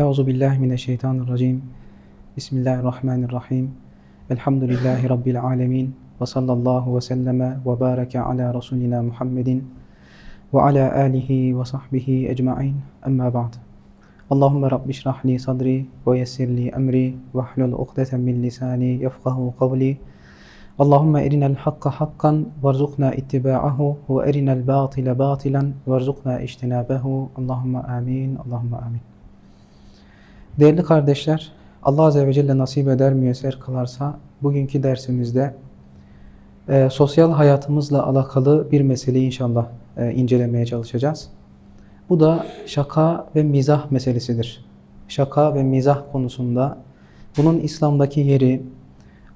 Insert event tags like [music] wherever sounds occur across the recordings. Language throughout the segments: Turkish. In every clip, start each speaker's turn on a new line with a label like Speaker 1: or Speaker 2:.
Speaker 1: Euzu billahi mineşşeytanirracim. Bismillahirrahmanirrahim. Elhamdülillahi rabbil alamin. Ve sallallahu ve selleme ve bareke ala rasulina Muhammedin ve ala alihi ve sahbihi ecmaîn. Amma ba'd. Allahumme rabbi şrah li sadri ve yessir li emri ve hlul ukdeten min lisani yefkahu kavli. Allahümme erinel hakka hakkan varzukna ittiba'ahu ve erinel batile batilen varzukna iştinabehu. Allahümme amin. Allahümme amin. Değerli kardeşler, Allah Azze ve Celle nasip eder müyesser kılarsa bugünkü dersimizde e, sosyal hayatımızla alakalı bir meseleyi inşallah e, incelemeye çalışacağız. Bu da şaka ve mizah meselesidir. Şaka ve mizah konusunda bunun İslam'daki yeri,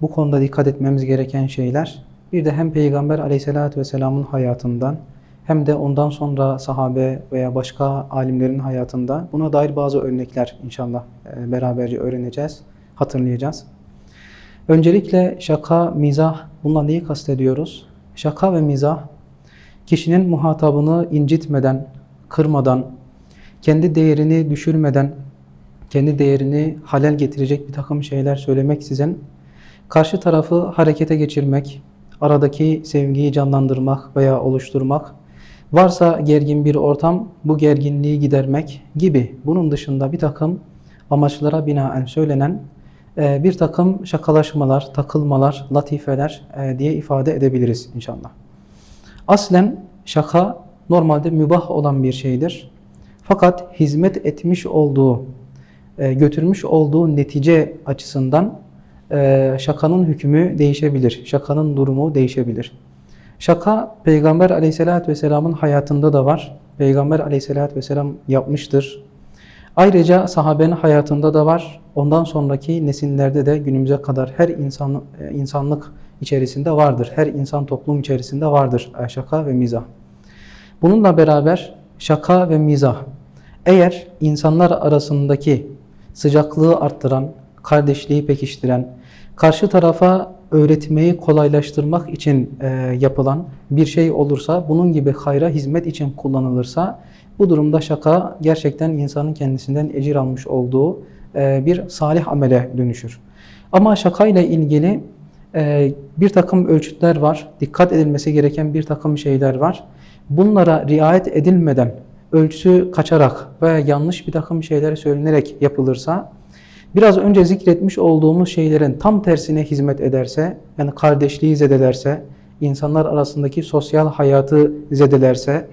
Speaker 1: bu konuda dikkat etmemiz gereken şeyler, bir de hem Peygamber aleyhissalatü vesselamın hayatından hem de ondan sonra sahabe veya başka alimlerin hayatında buna dair bazı örnekler inşallah e, beraberce öğreneceğiz, hatırlayacağız. Öncelikle şaka, mizah, bununla neyi kastediyoruz? Şaka ve mizah, kişinin muhatabını incitmeden, kırmadan, kendi değerini düşürmeden, kendi değerini halel getirecek bir takım şeyler söylemeksizin, karşı tarafı harekete geçirmek, aradaki sevgiyi canlandırmak veya oluşturmak, varsa gergin bir ortam bu gerginliği gidermek gibi bunun dışında bir takım amaçlara binaen söylenen e, bir takım şakalaşmalar, takılmalar, latifeler e, diye ifade edebiliriz inşallah. Aslen şaka normalde mübah olan bir şeydir. Fakat hizmet etmiş olduğu, e, götürmüş olduğu netice açısından şakanın hükmü değişebilir. Şakanın durumu değişebilir. Şaka Peygamber aleyhissalatü vesselamın hayatında da var. Peygamber aleyhissalatü vesselam yapmıştır. Ayrıca sahabenin hayatında da var. Ondan sonraki nesillerde de günümüze kadar her insan, insanlık içerisinde vardır. Her insan toplum içerisinde vardır şaka ve mizah. Bununla beraber şaka ve mizah eğer insanlar arasındaki sıcaklığı arttıran, kardeşliği pekiştiren, karşı tarafa öğretmeyi kolaylaştırmak için e, yapılan bir şey olursa, bunun gibi hayra hizmet için kullanılırsa, bu durumda şaka gerçekten insanın kendisinden ecir almış olduğu e, bir salih amele dönüşür. Ama şaka ile ilgili e, bir takım ölçütler var, dikkat edilmesi gereken bir takım şeyler var. Bunlara riayet edilmeden, ölçüsü kaçarak veya yanlış bir takım şeyler söylenerek yapılırsa, biraz önce zikretmiş olduğumuz şeylerin tam tersine hizmet ederse, yani kardeşliği zedelerse, insanlar arasındaki sosyal hayatı zedelerse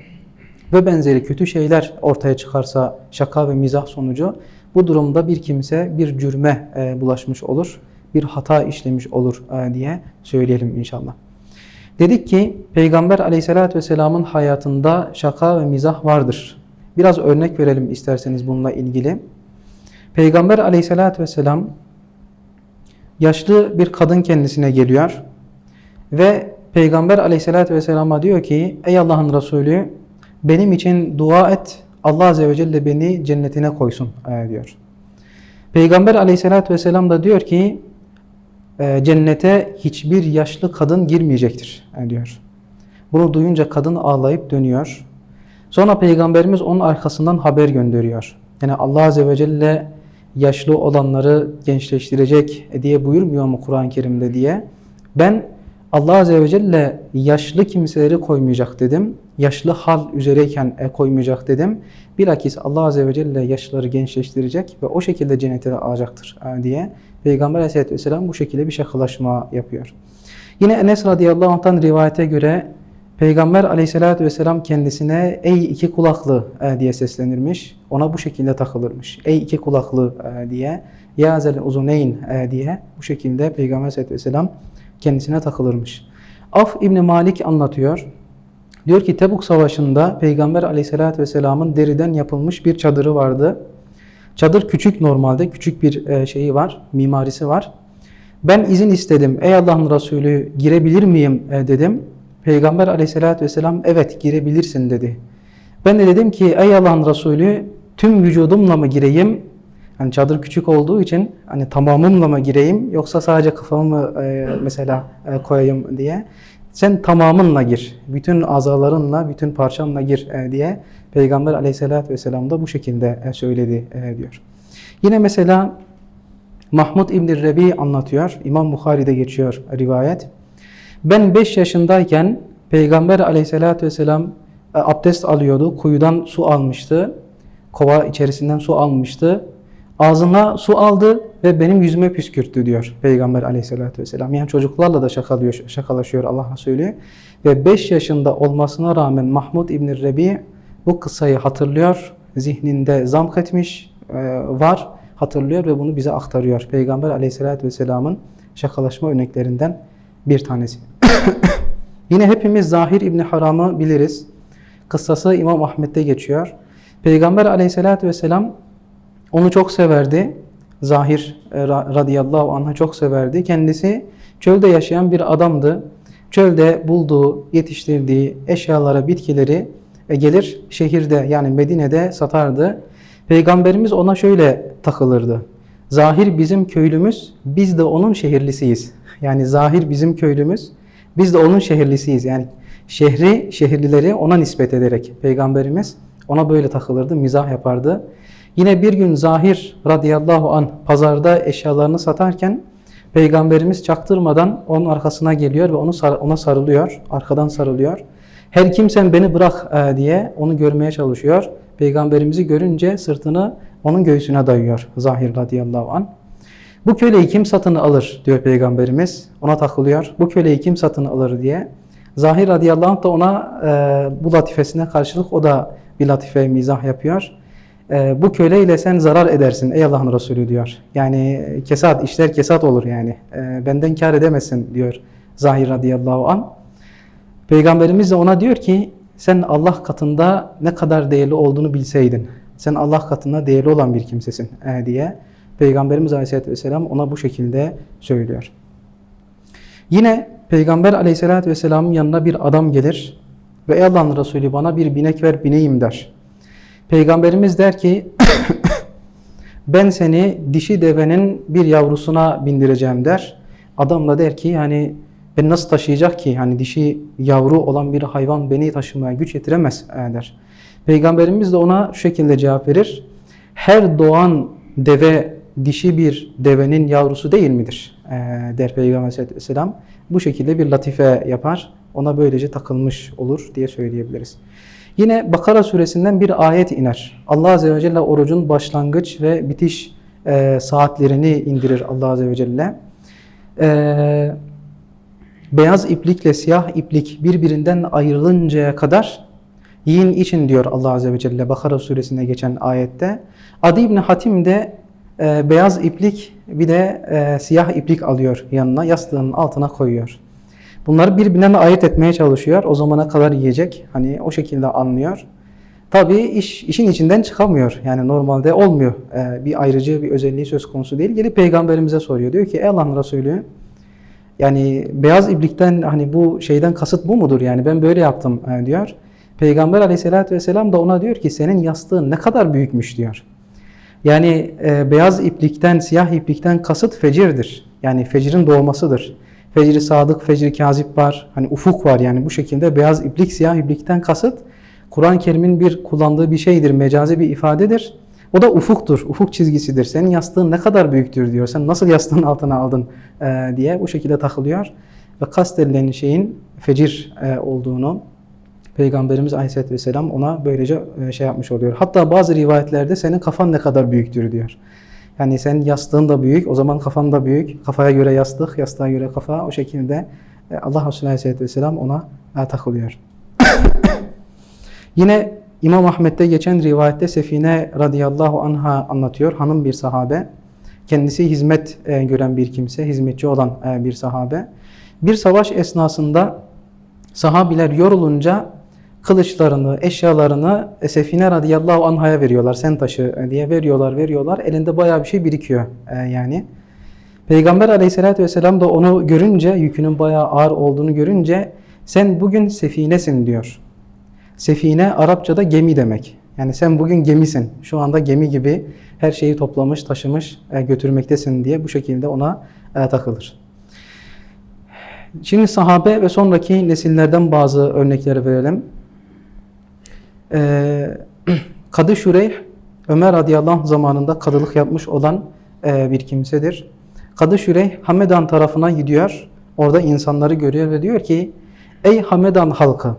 Speaker 1: ve benzeri kötü şeyler ortaya çıkarsa şaka ve mizah sonucu, bu durumda bir kimse bir cürme e, bulaşmış olur, bir hata işlemiş olur e, diye söyleyelim inşallah. Dedik ki Peygamber aleyhissalatü vesselamın hayatında şaka ve mizah vardır. Biraz örnek verelim isterseniz bununla ilgili. Peygamber aleyhissalatü vesselam yaşlı bir kadın kendisine geliyor ve Peygamber aleyhissalatü vesselama diyor ki ey Allah'ın Resulü benim için dua et Allah azze ve celle beni cennetine koysun diyor. Peygamber aleyhissalatü vesselam da diyor ki cennete hiçbir yaşlı kadın girmeyecektir diyor. Bunu duyunca kadın ağlayıp dönüyor. Sonra Peygamberimiz onun arkasından haber gönderiyor. Yani Allah azze ve celle yaşlı olanları gençleştirecek diye buyurmuyor mu Kur'an-ı Kerim'de diye. Ben Allah Azze ve Celle yaşlı kimseleri koymayacak dedim. Yaşlı hal üzereyken e, koymayacak dedim. Bilakis Allah Azze ve Celle yaşlıları gençleştirecek ve o şekilde cennete alacaktır e, diye Peygamber Aleyhisselatü Vesselam bu şekilde bir şakalaşma yapıyor. Yine Enes radıyallahu anh'tan rivayete göre Peygamber aleyhissalatü vesselam kendisine ey iki kulaklı e, diye seslenirmiş. Ona bu şekilde takılırmış. Ey iki kulaklı e, diye. Ya zel uzuneyn e, diye bu şekilde Peygamber aleyhissalatü vesselam kendisine takılırmış. Af İbni Malik anlatıyor. Diyor ki Tebuk Savaşı'nda Peygamber aleyhissalatü vesselamın deriden yapılmış bir çadırı vardı. Çadır küçük normalde. Küçük bir şeyi var. Mimarisi var. Ben izin istedim. Ey Allah'ın Resulü girebilir miyim dedim. Peygamber aleyhissalatü vesselam evet girebilirsin dedi. Ben de dedim ki ey Allah'ın Resulü tüm vücudumla mı gireyim? Hani çadır küçük olduğu için hani tamamımla mı gireyim yoksa sadece kafamı mı e, mesela e, koyayım diye. Sen tamamınla gir. Bütün azalarınla, bütün parçanla gir e, diye Peygamber aleyhissalatü vesselam da bu şekilde e, söyledi e, diyor. Yine mesela Mahmud İbn Rebi anlatıyor. İmam Bukhari'de geçiyor rivayet. Ben 5 yaşındayken Peygamber aleyhissalatü vesselam e, abdest alıyordu. Kuyudan su almıştı. Kova içerisinden su almıştı. Ağzına su aldı ve benim yüzüme püskürttü diyor Peygamber aleyhissalatü vesselam. Yani çocuklarla da şakalıyor, şakalaşıyor Allah Resulü. Ve 5 yaşında olmasına rağmen Mahmud İbn Rebi bu kıssayı hatırlıyor. Zihninde zamk etmiş var hatırlıyor ve bunu bize aktarıyor. Peygamber aleyhissalatü vesselamın şakalaşma örneklerinden bir tanesi. [laughs] Yine hepimiz Zahir İbni Haram'ı biliriz. Kıssası İmam Ahmet'te geçiyor. Peygamber aleyhissalatü vesselam onu çok severdi. Zahir e, ra- radıyallahu anh'ı çok severdi. Kendisi çölde yaşayan bir adamdı. Çölde bulduğu, yetiştirdiği eşyalara, bitkileri e, gelir şehirde yani Medine'de satardı. Peygamberimiz ona şöyle takılırdı. Zahir bizim köylümüz, biz de onun şehirlisiyiz. Yani zahir bizim köylümüz, biz de onun şehirlisiyiz. Yani şehri, şehirlileri ona nispet ederek Peygamberimiz ona böyle takılırdı, mizah yapardı. Yine bir gün Zahir radıyallahu an pazarda eşyalarını satarken Peygamberimiz çaktırmadan onun arkasına geliyor ve onu sar- ona sarılıyor, arkadan sarılıyor. Her kimsen beni bırak e, diye onu görmeye çalışıyor. Peygamberimizi görünce sırtını onun göğsüne dayıyor Zahir radıyallahu an. Bu köleyi kim satın alır diyor Peygamberimiz. Ona takılıyor. Bu köleyi kim satın alır diye. Zahir radıyallahu anh da ona e, bu latifesine karşılık o da bir latife mizah yapıyor. E, bu köleyle sen zarar edersin ey Allah'ın Resulü diyor. Yani kesat, işler kesat olur yani. E, benden kar edemezsin diyor Zahir radıyallahu anh. Peygamberimiz de ona diyor ki sen Allah katında ne kadar değerli olduğunu bilseydin. Sen Allah katında değerli olan bir kimsesin e, diye Peygamberimiz Aleyhisselatü Vesselam ona bu şekilde söylüyor. Yine Peygamber Aleyhisselatü Vesselam'ın yanına bir adam gelir ve ey Allah'ın Resulü bana bir binek ver bineyim der. Peygamberimiz der ki [coughs] ben seni dişi devenin bir yavrusuna bindireceğim der. Adam da der ki yani beni nasıl taşıyacak ki? Hani dişi yavru olan bir hayvan beni taşımaya güç yetiremez e, der. Peygamberimiz de ona şu şekilde cevap verir. Her doğan deve dişi bir devenin yavrusu değil midir? E, der Peygamber Aleyhisselam. Bu şekilde bir latife yapar. Ona böylece takılmış olur diye söyleyebiliriz. Yine Bakara suresinden bir ayet iner. Allah Azze ve Celle orucun başlangıç ve bitiş e, saatlerini indirir Allah Azze ve Celle. E, beyaz iplikle siyah iplik birbirinden ayrılıncaya kadar yiyin için diyor Allah Azze ve Celle Bakara suresinde geçen ayette. Adi İbni Hatim de e, beyaz iplik bir de e, siyah iplik alıyor yanına yastığının altına koyuyor. Bunları birbirinden ayırt etmeye çalışıyor. O zamana kadar yiyecek. Hani o şekilde anlıyor. Tabii iş işin içinden çıkamıyor. Yani normalde olmuyor. Ee, bir ayrıcı bir özelliği söz konusu değil. Gelip peygamberimize soruyor. Diyor ki ey Allah'ın Resulü yani beyaz iblikten hani bu şeyden kasıt bu mudur? Yani ben böyle yaptım e, diyor. Peygamber aleyhissalatü vesselam da ona diyor ki senin yastığın ne kadar büyükmüş diyor. Yani e, beyaz iplikten, siyah iplikten kasıt fecirdir. Yani fecrin doğmasıdır. Fecri sadık, fecri kazip var. Hani ufuk var yani bu şekilde beyaz iplik, siyah iplikten kasıt Kur'an-ı Kerim'in bir kullandığı bir şeydir, mecazi bir ifadedir. O da ufuktur, ufuk çizgisidir. Senin yastığın ne kadar büyüktür diyor. Sen nasıl yastığın altına aldın e, diye bu şekilde takılıyor. Ve kastedilen şeyin fecir e, olduğunu Peygamberimiz Aleyhisselatü Vesselam ona böylece e, şey yapmış oluyor. Hatta bazı rivayetlerde senin kafan ne kadar büyüktür diyor. Yani sen yastığın da büyük, o zaman kafan da büyük. Kafaya göre yastık, yastığa göre kafa. O şekilde e, Allah Resulü Aleyhisselatü Vesselam ona e, takılıyor. [coughs] Yine İmam Ahmet'te geçen rivayette Sefine radıyallahu anha anlatıyor. Hanım bir sahabe. Kendisi hizmet gören bir kimse, hizmetçi olan bir sahabe. Bir savaş esnasında sahabiler yorulunca kılıçlarını, eşyalarını Sefine radıyallahu anhaya veriyorlar. Sen taşı diye veriyorlar, veriyorlar. Elinde bayağı bir şey birikiyor e, yani. Peygamber aleyhissalatü vesselam da onu görünce, yükünün bayağı ağır olduğunu görünce sen bugün sefinesin diyor. Sefine Arapçada gemi demek. Yani sen bugün gemisin. Şu anda gemi gibi her şeyi toplamış, taşımış, e, götürmektesin diye bu şekilde ona e, takılır. Şimdi sahabe ve sonraki nesillerden bazı örnekleri verelim. [clears throat] Kadı Şureyh Ömer radıyallahu zamanında kadılık yapmış olan bir kimsedir. Kadı Şüreyh Hamedan tarafına gidiyor. Orada insanları görüyor ve diyor ki Ey Hamedan halkı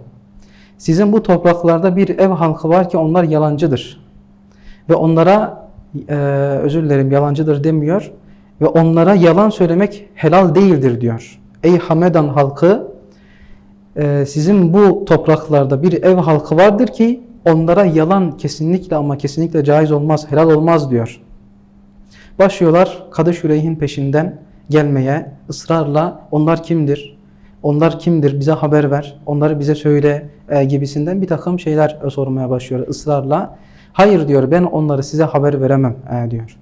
Speaker 1: sizin bu topraklarda bir ev halkı var ki onlar yalancıdır. Ve onlara e, özür dilerim yalancıdır demiyor ve onlara yalan söylemek helal değildir diyor. Ey Hamedan halkı sizin bu topraklarda bir ev halkı vardır ki onlara yalan kesinlikle ama kesinlikle caiz olmaz, helal olmaz diyor. Başlıyorlar Kadı Şüreyh'in peşinden gelmeye ısrarla onlar kimdir? Onlar kimdir? Bize haber ver. Onları bize söyle e, gibisinden bir takım şeyler sormaya başlıyor ısrarla. Hayır diyor ben onları size haber veremem e, diyor.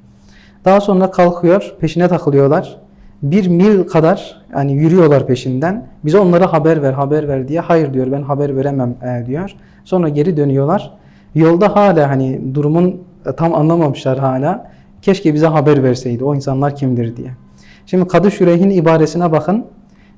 Speaker 1: Daha sonra kalkıyor peşine takılıyorlar. Bir mil kadar yani yürüyorlar peşinden. Bize onlara haber ver haber ver diye. Hayır diyor ben haber veremem e, diyor. Sonra geri dönüyorlar. Yolda hala hani durumun e, tam anlamamışlar hala. Keşke bize haber verseydi o insanlar kimdir diye. Şimdi Kadı Şüreyh'in ibaresine bakın.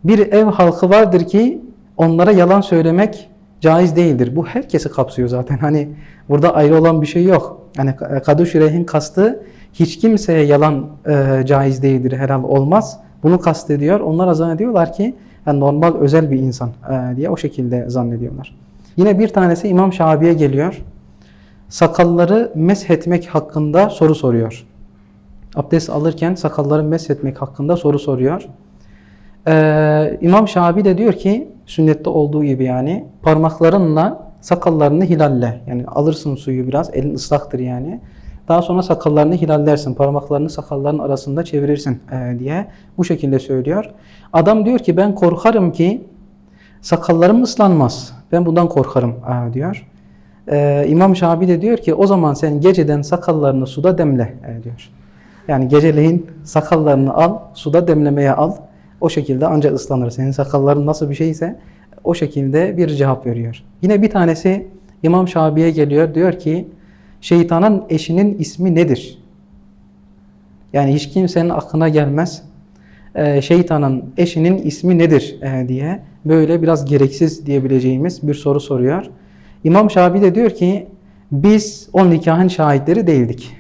Speaker 1: Bir ev halkı vardır ki onlara yalan söylemek caiz değildir. Bu herkesi kapsıyor zaten. Hani burada ayrı olan bir şey yok. Yani Kadı Şüreyh'in kastı hiç kimseye yalan e, caiz değildir, helal olmaz. Bunu kastediyor. Onlar zannediyorlar ki yani normal özel bir insan e, diye o şekilde zannediyorlar. Yine bir tanesi İmam Şabi'ye geliyor. Sakalları meshetmek hakkında soru soruyor. Abdest alırken sakalları meshetmek hakkında soru soruyor. Ee, İmam Şabi de diyor ki sünnette olduğu gibi yani parmaklarınla sakallarını hilalle. Yani alırsın suyu biraz elin ıslaktır yani. Daha sonra sakallarını hilallersin. Parmaklarını sakalların arasında çevirirsin e, diye bu şekilde söylüyor. Adam diyor ki ben korkarım ki sakallarım ıslanmaz. Ben bundan korkarım e, diyor. Ee, İmam Şabi de diyor ki o zaman sen geceden sakallarını suda demle e, diyor. Yani geceleyin sakallarını al, suda demlemeye al. O şekilde ancak ıslanır. Senin sakalların nasıl bir şeyse o şekilde bir cevap veriyor. Yine bir tanesi İmam Şabi'ye geliyor. Diyor ki şeytanın eşinin ismi nedir? Yani hiç kimsenin aklına gelmez. Ee, şeytanın eşinin ismi nedir e, diye böyle biraz gereksiz diyebileceğimiz bir soru soruyor. İmam Şabi de diyor ki biz o nikahın şahitleri değildik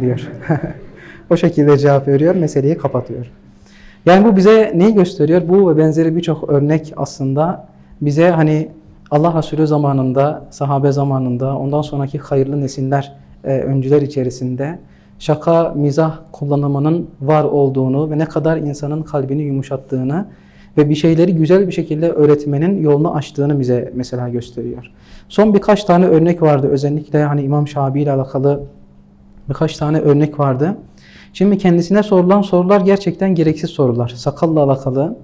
Speaker 1: diyor. [laughs] o şekilde cevap veriyor, meseleyi kapatıyor. Yani bu bize neyi gösteriyor? Bu ve benzeri birçok örnek aslında bize hani Allah Resulü zamanında, sahabe zamanında, ondan sonraki hayırlı nesiller, e, öncüler içerisinde şaka, mizah kullanımının var olduğunu ve ne kadar insanın kalbini yumuşattığını ve bir şeyleri güzel bir şekilde öğretmenin yolunu açtığını bize mesela gösteriyor. Son birkaç tane örnek vardı. Özellikle hani İmam Şabi ile alakalı birkaç tane örnek vardı. Şimdi kendisine sorulan sorular gerçekten gereksiz sorular. Sakalla alakalı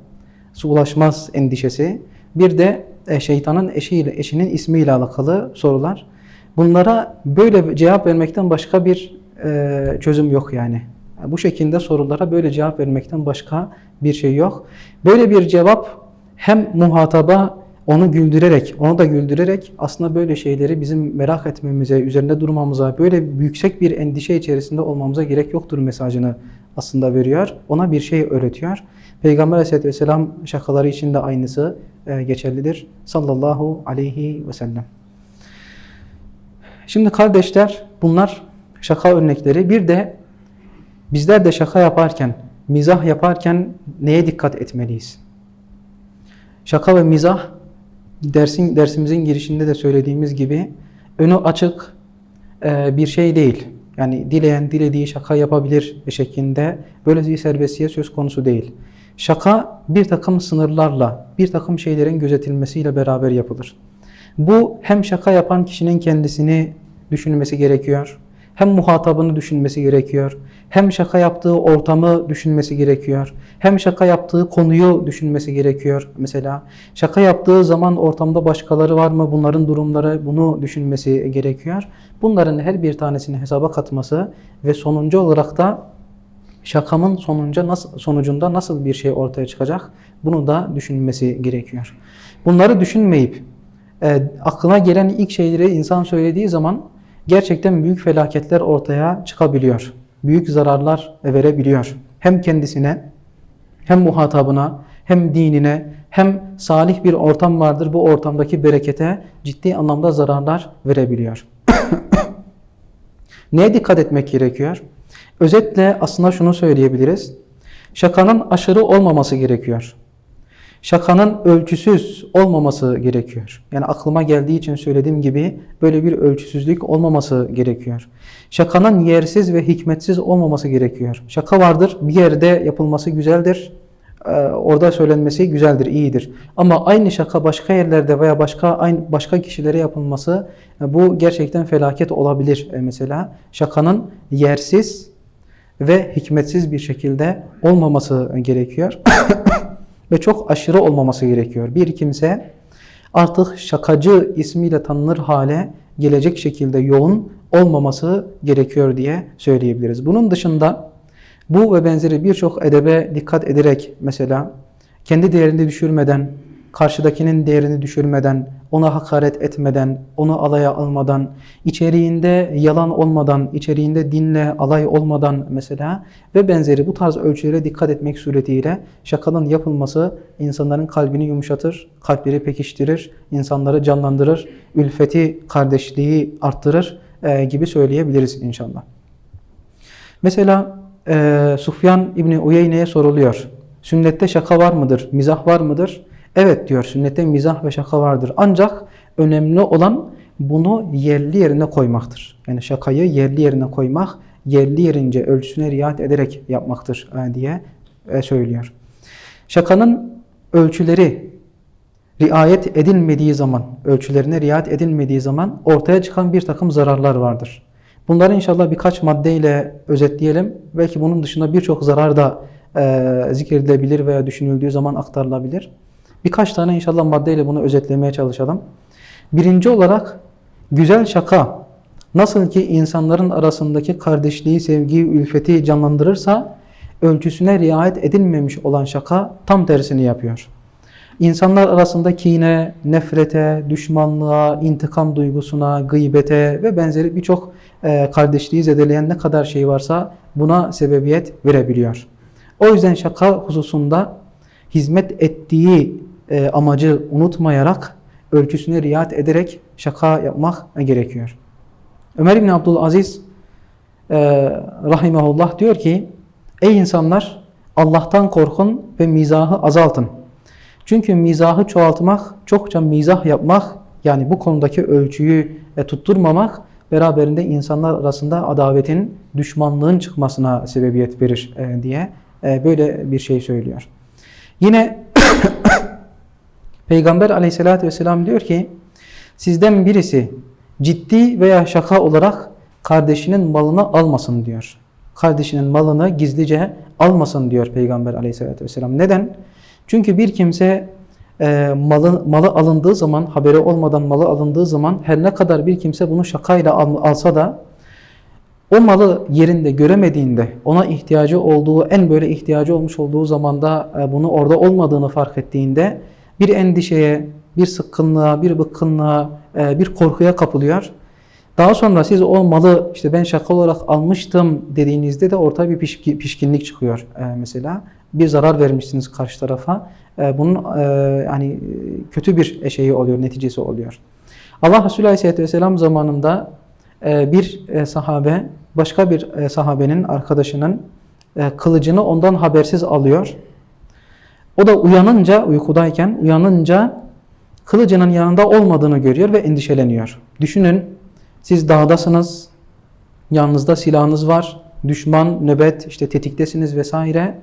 Speaker 1: su ulaşmaz endişesi. Bir de şeytanın eşiyle, eşinin ismiyle alakalı sorular. Bunlara böyle cevap vermekten başka bir e, çözüm yok yani. Bu şekilde sorulara böyle cevap vermekten başka bir şey yok. Böyle bir cevap hem muhataba onu güldürerek, onu da güldürerek aslında böyle şeyleri bizim merak etmemize, üzerinde durmamıza, böyle yüksek bir endişe içerisinde olmamıza gerek yoktur mesajını aslında veriyor. Ona bir şey öğretiyor. Peygamber Aleyhisselatü Vesselam şakaları için de aynısı e, geçerlidir. Sallallahu aleyhi ve sellem. Şimdi kardeşler bunlar şaka örnekleri. Bir de bizler de şaka yaparken, mizah yaparken neye dikkat etmeliyiz? Şaka ve mizah dersin dersimizin girişinde de söylediğimiz gibi önü açık e, bir şey değil. Yani dileyen dilediği şaka yapabilir şeklinde böyle bir serbestliğe söz konusu değil. Şaka bir takım sınırlarla, bir takım şeylerin gözetilmesiyle beraber yapılır. Bu hem şaka yapan kişinin kendisini düşünmesi gerekiyor, hem muhatabını düşünmesi gerekiyor, hem şaka yaptığı ortamı düşünmesi gerekiyor, hem şaka yaptığı konuyu düşünmesi gerekiyor. Mesela şaka yaptığı zaman ortamda başkaları var mı, bunların durumları bunu düşünmesi gerekiyor. Bunların her bir tanesini hesaba katması ve sonuncu olarak da şakamın sonunca nasıl, sonucunda nasıl bir şey ortaya çıkacak bunu da düşünmesi gerekiyor. Bunları düşünmeyip e, aklına gelen ilk şeyleri insan söylediği zaman gerçekten büyük felaketler ortaya çıkabiliyor. Büyük zararlar verebiliyor. Hem kendisine, hem muhatabına, hem dinine, hem salih bir ortam vardır. Bu ortamdaki berekete ciddi anlamda zararlar verebiliyor. [coughs] Neye dikkat etmek gerekiyor? Özetle aslında şunu söyleyebiliriz. Şakanın aşırı olmaması gerekiyor. Şakanın ölçüsüz olmaması gerekiyor. Yani aklıma geldiği için söylediğim gibi böyle bir ölçüsüzlük olmaması gerekiyor. Şakanın yersiz ve hikmetsiz olmaması gerekiyor. Şaka vardır, bir yerde yapılması güzeldir. Ee, orada söylenmesi güzeldir, iyidir. Ama aynı şaka başka yerlerde veya başka aynı başka kişilere yapılması e, bu gerçekten felaket olabilir e, mesela. Şakanın yersiz ve hikmetsiz bir şekilde olmaması gerekiyor. [coughs] ve çok aşırı olmaması gerekiyor. Bir kimse artık şakacı ismiyle tanınır hale gelecek şekilde yoğun olmaması gerekiyor diye söyleyebiliriz. Bunun dışında bu ve benzeri birçok edebe dikkat ederek mesela kendi değerini düşürmeden, karşıdakinin değerini düşürmeden, ona hakaret etmeden, onu alaya almadan, içeriğinde yalan olmadan, içeriğinde dinle alay olmadan mesela ve benzeri bu tarz ölçülere dikkat etmek suretiyle şakanın yapılması insanların kalbini yumuşatır, kalpleri pekiştirir, insanları canlandırır, ülfeti, kardeşliği arttırır e, gibi söyleyebiliriz inşallah. Mesela e, Sufyan İbni Uyeyne'ye soruluyor. Sünnette şaka var mıdır? Mizah var mıdır? Evet diyor sünnette mizah ve şaka vardır. Ancak önemli olan bunu yerli yerine koymaktır. Yani şakayı yerli yerine koymak, yerli yerince ölçüsüne riayet ederek yapmaktır e, diye e, söylüyor. Şakanın ölçüleri riayet edilmediği zaman, ölçülerine riayet edilmediği zaman ortaya çıkan bir takım zararlar vardır. Bunları inşallah birkaç maddeyle özetleyelim. Belki bunun dışında birçok zarar da e, zikredilebilir veya düşünüldüğü zaman aktarılabilir. Birkaç tane inşallah maddeyle bunu özetlemeye çalışalım. Birinci olarak güzel şaka nasıl ki insanların arasındaki kardeşliği, sevgiyi, ülfeti canlandırırsa ölçüsüne riayet edilmemiş olan şaka tam tersini yapıyor. İnsanlar arasında kine, nefrete, düşmanlığa, intikam duygusuna, gıybete ve benzeri birçok e, kardeşliği zedeleyen ne kadar şey varsa buna sebebiyet verebiliyor. O yüzden şaka hususunda hizmet ettiği e, amacı unutmayarak, ölçüsüne riayet ederek şaka yapmak gerekiyor. Ömer İbni Abdülaziz e, rahimahullah diyor ki, Ey insanlar Allah'tan korkun ve mizahı azaltın. Çünkü mizahı çoğaltmak, çokça mizah yapmak, yani bu konudaki ölçüyü e, tutturmamak, beraberinde insanlar arasında adavetin, düşmanlığın çıkmasına sebebiyet verir e, diye e, böyle bir şey söylüyor. Yine Peygamber aleyhissalatü vesselam diyor ki, sizden birisi ciddi veya şaka olarak kardeşinin malını almasın diyor. Kardeşinin malını gizlice almasın diyor Peygamber aleyhissalatü vesselam. Neden? Çünkü bir kimse e, malı, malı alındığı zaman, haberi olmadan malı alındığı zaman her ne kadar bir kimse bunu şakayla al, alsa da o malı yerinde göremediğinde, ona ihtiyacı olduğu, en böyle ihtiyacı olmuş olduğu zamanda e, bunu orada olmadığını fark ettiğinde bir endişeye, bir sıkkınlığa, bir bıkkınlığa, e, bir korkuya kapılıyor. Daha sonra siz o malı işte ben şaka olarak almıştım dediğinizde de ortaya bir pişkinlik çıkıyor e, mesela. Bir zarar vermişsiniz karşı tarafa. E, bunun yani kötü bir şeyi oluyor, neticesi oluyor. Allah Resulü Aleyhisselatü Vesselam zamanında bir sahabe başka bir sahabenin arkadaşının kılıcını ondan habersiz alıyor o da uyanınca, uykudayken uyanınca kılıcının yanında olmadığını görüyor ve endişeleniyor. Düşünün siz dağdasınız, yanınızda silahınız var, düşman, nöbet, işte tetiktesiniz vesaire.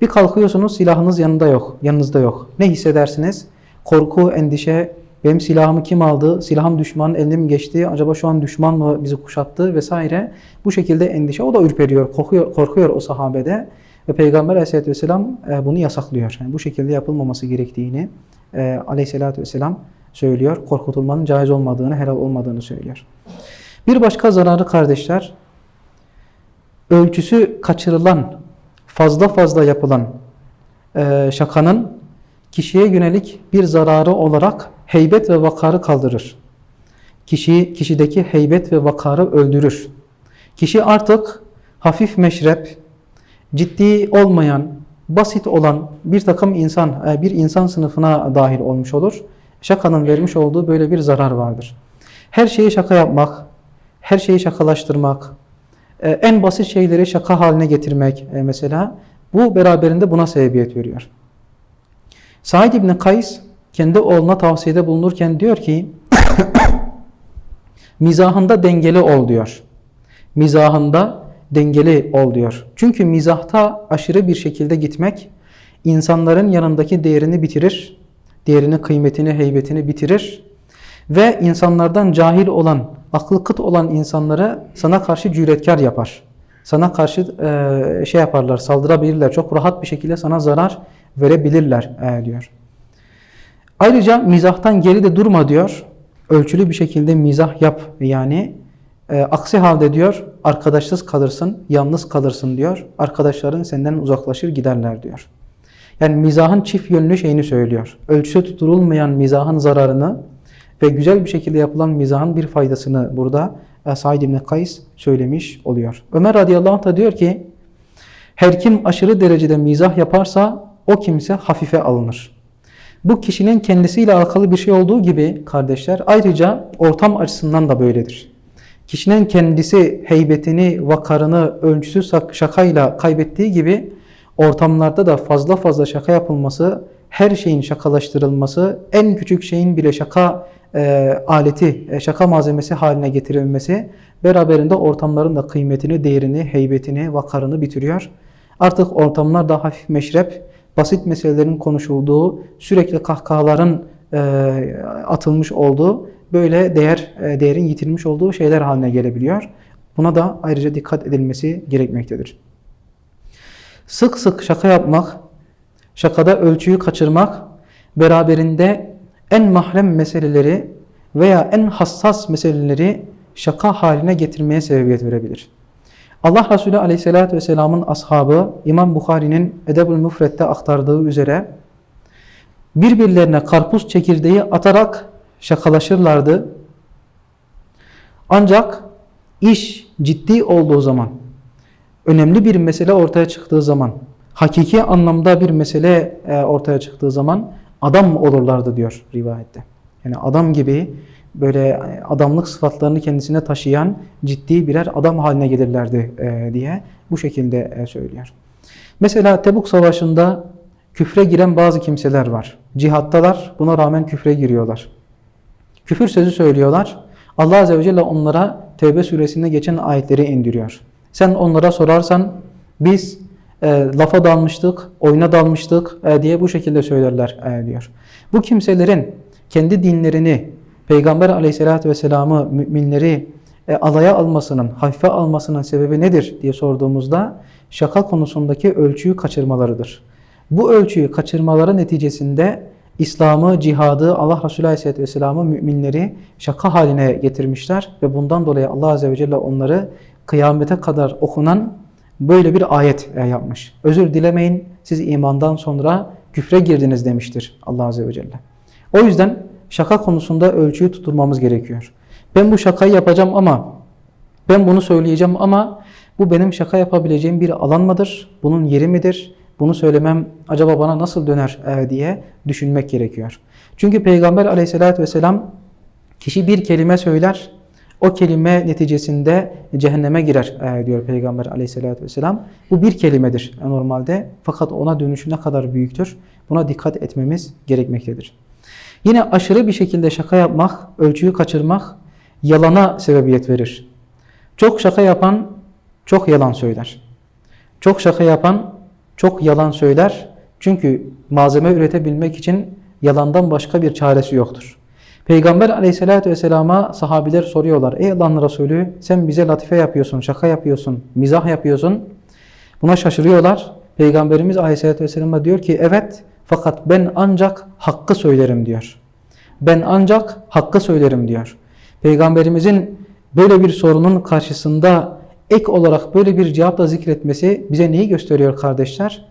Speaker 1: Bir kalkıyorsunuz silahınız yanında yok, yanınızda yok. Ne hissedersiniz? Korku, endişe, benim silahımı kim aldı? Silahım düşmanın eline mi geçti? Acaba şu an düşman mı bizi kuşattı vesaire. Bu şekilde endişe. O da ürperiyor, korkuyor, korkuyor o sahabede. Ve Peygamber aleyhissalatü vesselam e, bunu yasaklıyor. Yani bu şekilde yapılmaması gerektiğini e, aleyhissalatü vesselam söylüyor. Korkutulmanın caiz olmadığını, helal olmadığını söylüyor. Bir başka zararı kardeşler, ölçüsü kaçırılan, fazla fazla yapılan e, şakanın kişiye yönelik bir zararı olarak heybet ve vakarı kaldırır. Kişi, kişideki heybet ve vakarı öldürür. Kişi artık hafif meşrep, ciddi olmayan, basit olan bir takım insan, e, bir insan sınıfına dahil olmuş olur. Şakanın vermiş olduğu böyle bir zarar vardır. Her şeyi şaka yapmak, her şeyi şakalaştırmak, e, en basit şeyleri şaka haline getirmek e, mesela bu beraberinde buna sebebiyet veriyor. Said İbni Kays kendi oğluna tavsiyede bulunurken diyor ki [coughs] mizahında dengeli ol diyor. Mizahında dengeli ol diyor. Çünkü mizahta aşırı bir şekilde gitmek insanların yanındaki değerini bitirir. Değerini, kıymetini, heybetini bitirir. Ve insanlardan cahil olan, aklı kıt olan insanları sana karşı cüretkar yapar. Sana karşı e, şey yaparlar, saldırabilirler. Çok rahat bir şekilde sana zarar verebilirler e, diyor. Ayrıca mizahtan geri de durma diyor. Ölçülü bir şekilde mizah yap yani. E, aksi halde diyor arkadaşsız kalırsın, yalnız kalırsın diyor. Arkadaşların senden uzaklaşır giderler diyor. Yani mizahın çift yönlü şeyini söylüyor. Ölçüsü tutulmayan mizahın zararını ve güzel bir şekilde yapılan mizahın bir faydasını burada e, Said İbni Kays söylemiş oluyor. Ömer radıyallahu anh da diyor ki her kim aşırı derecede mizah yaparsa o kimse hafife alınır. Bu kişinin kendisiyle alakalı bir şey olduğu gibi kardeşler ayrıca ortam açısından da böyledir. Kişinin kendisi heybetini, vakarını ölçüsüz şakayla kaybettiği gibi ortamlarda da fazla fazla şaka yapılması, her şeyin şakalaştırılması, en küçük şeyin bile şaka e, aleti, e, şaka malzemesi haline getirilmesi beraberinde ortamların da kıymetini, değerini, heybetini, vakarını bitiriyor. Artık ortamlar daha hafif meşrep, basit meselelerin konuşulduğu, sürekli kahkahaların e, atılmış olduğu, böyle değer e, değerin yitilmiş olduğu şeyler haline gelebiliyor. Buna da ayrıca dikkat edilmesi gerekmektedir. Sık sık şaka yapmak, şakada ölçüyü kaçırmak, beraberinde en mahrem meseleleri veya en hassas meseleleri şaka haline getirmeye sebebiyet verebilir. Allah Resulü Aleyhisselatü Vesselam'ın ashabı İmam Bukhari'nin Edebül Müfret'te aktardığı üzere birbirlerine karpuz çekirdeği atarak şakalaşırlardı. Ancak iş ciddi olduğu zaman, önemli bir mesele ortaya çıktığı zaman, hakiki anlamda bir mesele e, ortaya çıktığı zaman adam olurlardı diyor rivayette. Yani adam gibi böyle adamlık sıfatlarını kendisine taşıyan ciddi birer adam haline gelirlerdi e, diye bu şekilde e, söylüyor. Mesela Tebuk Savaşı'nda küfre giren bazı kimseler var. Cihattalar buna rağmen küfre giriyorlar. Küfür sözü söylüyorlar. Allah Azze ve Celle onlara Tevbe suresinde geçen ayetleri indiriyor. Sen onlara sorarsan biz e, lafa dalmıştık, oyuna dalmıştık e, diye bu şekilde söylerler e, diyor. Bu kimselerin kendi dinlerini, Peygamber aleyhissalatü vesselam'ı, müminleri e, alaya almasının, hafife almasının sebebi nedir diye sorduğumuzda şaka konusundaki ölçüyü kaçırmalarıdır. Bu ölçüyü kaçırmaları neticesinde İslam'ı, cihadı, Allah Resulü Aleyhisselatü Vesselam'ı müminleri şaka haline getirmişler ve bundan dolayı Allah Azze ve Celle onları kıyamete kadar okunan böyle bir ayet e, yapmış. Özür dilemeyin siz imandan sonra küfre girdiniz demiştir Allah Azze ve Celle. O yüzden şaka konusunda ölçüyü tutturmamız gerekiyor. Ben bu şakayı yapacağım ama ben bunu söyleyeceğim ama bu benim şaka yapabileceğim bir alan mıdır? Bunun yeri midir? Bunu söylemem acaba bana nasıl döner e, diye düşünmek gerekiyor. Çünkü Peygamber aleyhissalatü vesselam kişi bir kelime söyler, o kelime neticesinde cehenneme girer e, diyor Peygamber aleyhissalatü vesselam. Bu bir kelimedir normalde fakat ona dönüşü ne kadar büyüktür buna dikkat etmemiz gerekmektedir. Yine aşırı bir şekilde şaka yapmak, ölçüyü kaçırmak yalana sebebiyet verir. Çok şaka yapan çok yalan söyler. Çok şaka yapan çok yalan söyler. Çünkü malzeme üretebilmek için yalandan başka bir çaresi yoktur. Peygamber aleyhissalatü vesselama sahabiler soruyorlar. Ey Allah'ın Resulü sen bize latife yapıyorsun, şaka yapıyorsun, mizah yapıyorsun. Buna şaşırıyorlar. Peygamberimiz aleyhissalatü vesselama diyor ki evet fakat ben ancak hakkı söylerim diyor. Ben ancak hakkı söylerim diyor. Peygamberimizin böyle bir sorunun karşısında ek olarak böyle bir cevapla zikretmesi bize neyi gösteriyor kardeşler?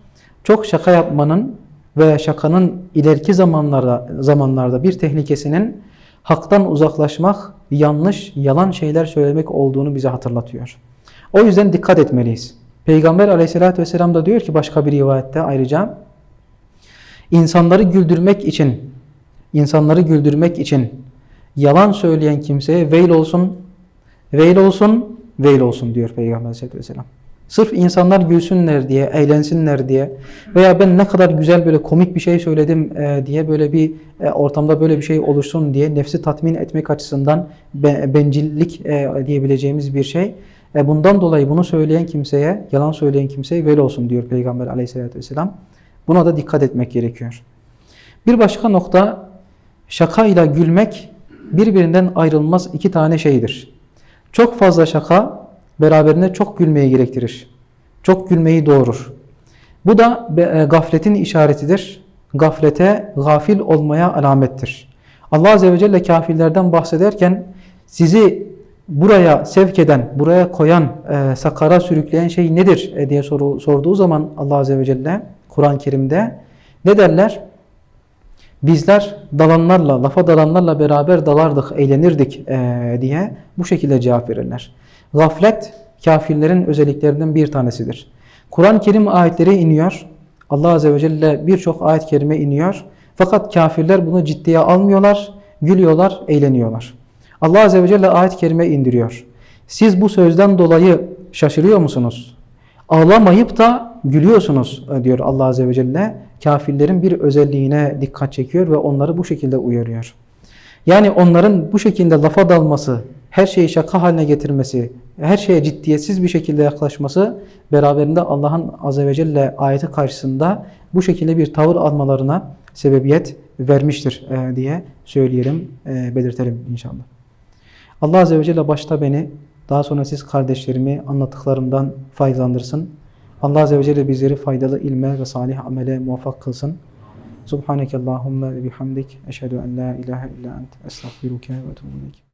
Speaker 1: Çok şaka yapmanın ve şakanın ileriki zamanlarda zamanlarda bir tehlikesinin haktan uzaklaşmak, yanlış, yalan şeyler söylemek olduğunu bize hatırlatıyor. O yüzden dikkat etmeliyiz. Peygamber aleyhissalatü vesselam da diyor ki başka bir rivayette ayrıca insanları güldürmek için insanları güldürmek için yalan söyleyen kimseye veil olsun, veil olsun veil olsun diyor Peygamber Aleyhisselatü Vesselam. Sırf insanlar gülsünler diye, eğlensinler diye veya ben ne kadar güzel böyle komik bir şey söyledim e, diye böyle bir e, ortamda böyle bir şey oluşsun diye nefsi tatmin etmek açısından be- bencillik e, diyebileceğimiz bir şey. E, bundan dolayı bunu söyleyen kimseye, yalan söyleyen kimseye veil olsun diyor Peygamber Aleyhisselatü Vesselam. Buna da dikkat etmek gerekiyor. Bir başka nokta şaka ile gülmek birbirinden ayrılmaz iki tane şeydir. Çok fazla şaka beraberinde çok gülmeyi gerektirir. Çok gülmeyi doğurur. Bu da e, gafletin işaretidir. Gaflete, gafil olmaya alamettir. Allah Azze ve Celle kafirlerden bahsederken sizi buraya sevk eden, buraya koyan, e, sakara sürükleyen şey nedir e, diye soru, sorduğu zaman Allah Azze ve Celle Kur'an-ı Kerim'de ne derler? Bizler dalanlarla, lafa dalanlarla beraber dalardık, eğlenirdik eee, diye bu şekilde cevap verirler. Gaflet kafirlerin özelliklerinden bir tanesidir. Kur'an-ı Kerim ayetleri iniyor. Allah Azze ve Celle birçok ayet-i kerime iniyor. Fakat kafirler bunu ciddiye almıyorlar, gülüyorlar, eğleniyorlar. Allah Azze ve Celle ayet-i kerime indiriyor. Siz bu sözden dolayı şaşırıyor musunuz? Ağlamayıp da gülüyorsunuz e, diyor Allah Azze ve Celle. Kafirlerin bir özelliğine dikkat çekiyor ve onları bu şekilde uyarıyor. Yani onların bu şekilde lafa dalması, her şeyi şaka haline getirmesi, her şeye ciddiyetsiz bir şekilde yaklaşması beraberinde Allah'ın Azze ve Celle ayeti karşısında bu şekilde bir tavır almalarına sebebiyet vermiştir e, diye söyleyelim, e, belirtelim inşallah. Allah Azze ve Celle başta beni, daha sonra siz kardeşlerimi anlattıklarımdan faydalandırsın. Allah Azze ve Celle bizleri faydalı ilme ve salih amele muvaffak kılsın. Subhaneke Allahümme ve bihamdik. Eşhedü en la ilahe illa ent. Estağfiruke ve ileyk.